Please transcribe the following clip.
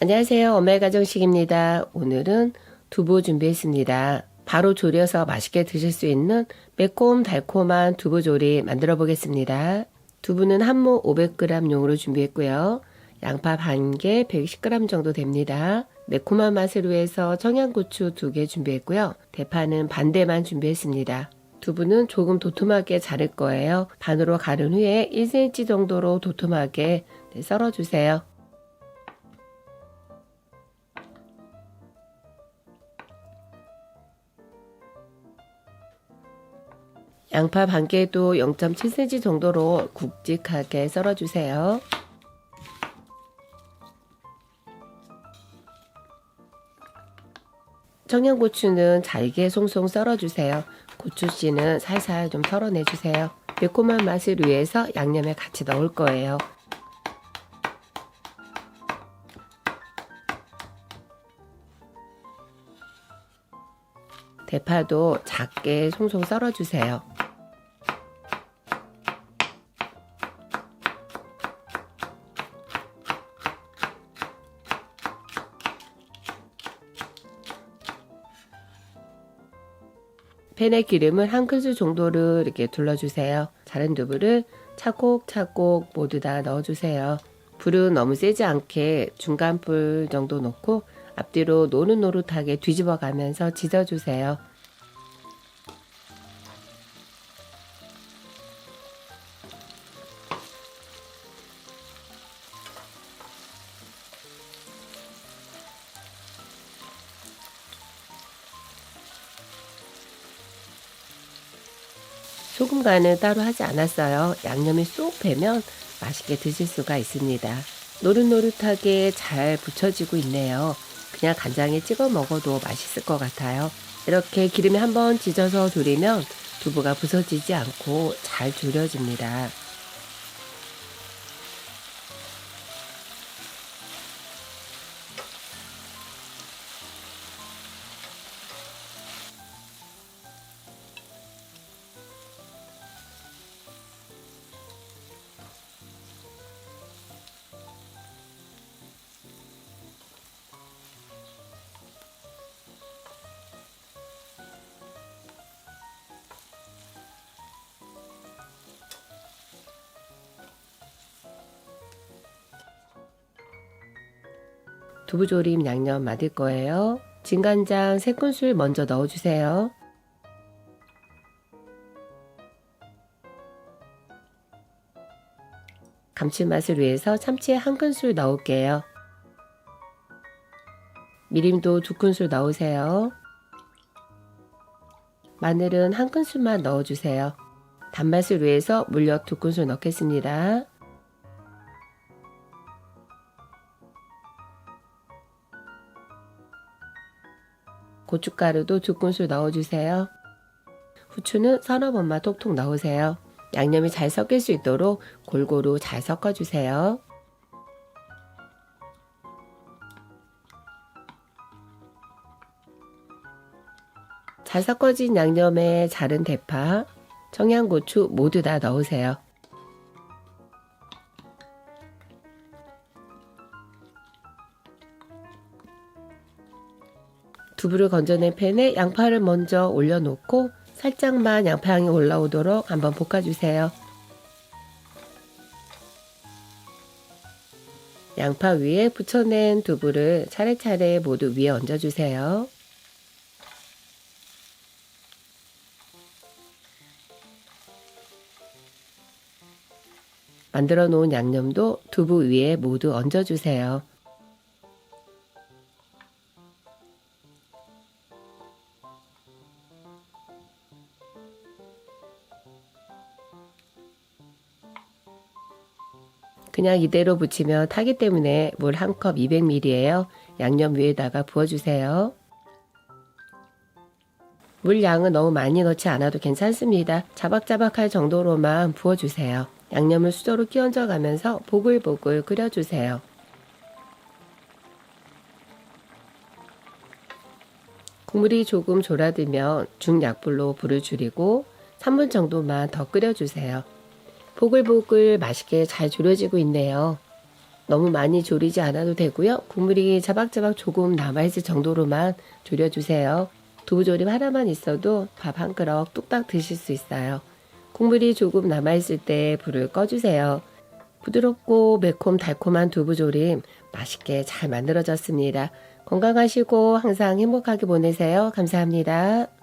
안녕하세요. 엄마의 가정식입니다. 오늘은 두부 준비했습니다. 바로 조려서 맛있게 드실 수 있는 매콤 달콤한 두부 조리 만들어 보겠습니다. 두부는 한모 500g 용으로 준비했고요. 양파 반개 110g 정도 됩니다. 매콤한 맛을 위해서 청양고추 2개 준비했고요. 대파는 반대만 준비했습니다. 두부는 조금 도톰하게 자를 거예요. 반으로 가른 후에 1cm 정도로 도톰하게 네, 썰어주세요. 양파 반 개도 0.7cm 정도로 굵직하게 썰어주세요. 청양고추는 잘게 송송 썰어주세요. 고추씨는 살살 좀 털어내주세요. 매콤한 맛을 위해서 양념에 같이 넣을 거예요. 대파도 작게 송송 썰어주세요. 팬에 기름을 한 큰술 정도를 이렇게 둘러주세요. 자른 두부를 차곡차곡 모두 다 넣어주세요. 불은 너무 세지 않게 중간 불 정도 놓고 앞뒤로 노릇노릇하게 뒤집어 가면서 지져주세요. 소금 간은 따로 하지 않았어요. 양념이 쏙 배면 맛있게 드실 수가 있습니다. 노릇노릇하게 잘 붙여지고 있네요. 그냥 간장에 찍어 먹어도 맛있을 것 같아요. 이렇게 기름에 한번 지져서 졸이면 두부가 부서지지 않고 잘 졸여집니다. 두부조림 양념 만들 거예요. 진간장 3큰술 먼저 넣어주세요. 감칠맛을 위해서 참치 한 큰술 넣을게요. 미림도 두 큰술 넣으세요. 마늘은 한 큰술만 넣어주세요. 단맛을 위해서 물엿 두 큰술 넣겠습니다. 고춧가루도 두 큰술 넣어주세요. 후추는 서너 번만 톡톡 넣으세요. 양념이 잘 섞일 수 있도록 골고루 잘 섞어주세요. 잘 섞어진 양념에 자른 대파, 청양고추 모두 다 넣으세요. 두부를 건져낸 팬에 양파를 먼저 올려놓고 살짝만 양파향이 올라오도록 한번 볶아주세요. 양파 위에 붙여낸 두부를 차례차례 모두 위에 얹어주세요. 만들어 놓은 양념도 두부 위에 모두 얹어주세요. 그냥 이대로 부치면 타기 때문에 물 한 컵 200ml예요. 양념 위에다가 부어주세요. 물 양은 너무 많이 넣지 않아도 괜찮습니다. 자박자박할 정도로만 부어주세요. 양념을 수저로 끼얹어 가면서 보글보글 끓여주세요. 국물이 조금 졸아들면 중약불로 불을 줄이고 3분 정도만 더 끓여주세요. 보글보글 맛있게 잘 졸여지고 있네요. 너무 많이 졸이지 않아도 되고요. 국물이 자박자박 조금 남아있을 정도로만 졸여주세요. 두부조림 하나만 있어도 밥 한 그릇 뚝딱 드실 수 있어요. 국물이 조금 남아있을 때 불을 꺼주세요. 부드럽고 매콤 달콤한 두부조림 맛있게 잘 만들어졌습니다. 건강하시고 항상 행복하게 보내세요. 감사합니다.